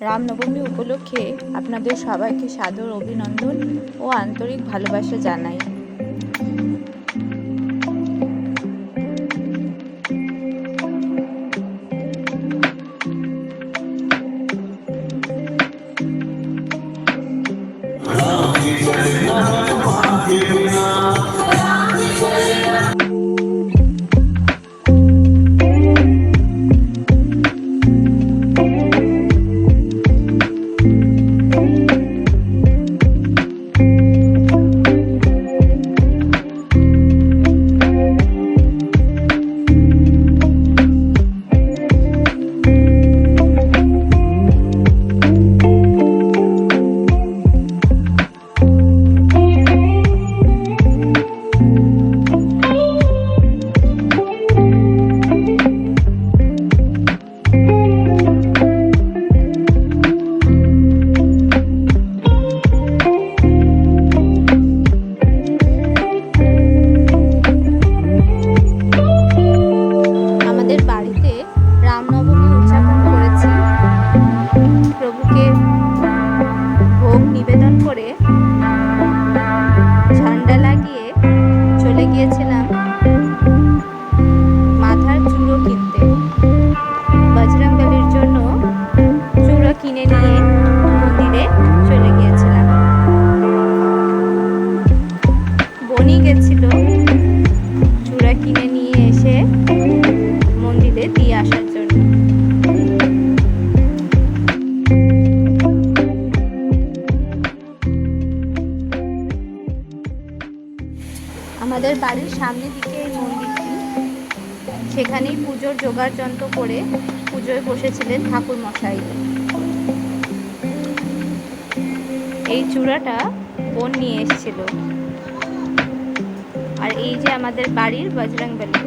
রামনবমী উপলক্ষে আপনাদের সবাইকে সাদর অভিনন্দন ও আন্তরিক ভালোবাসা জানাই। আমাদের নিবেদন করে ঝান্ডা লাগিয়ে চলে গিয়েছিলাম বনি গেছিল চূড়া কিনে নিয়ে এসে মন্দিরে দিয়ে আসার জন্য। আমাদের বাড়ির সামনে দিকে এই মন্দিরটি। সেখানেই পুজোর জোগাড় যন্ত্র করে পুজোয় বসেছিলেন ঠাকুর মশাই। এই চূড়াটা বোন নিয়ে এসেছিল। আর এই যে আমাদের বাড়ির বজরংবলী।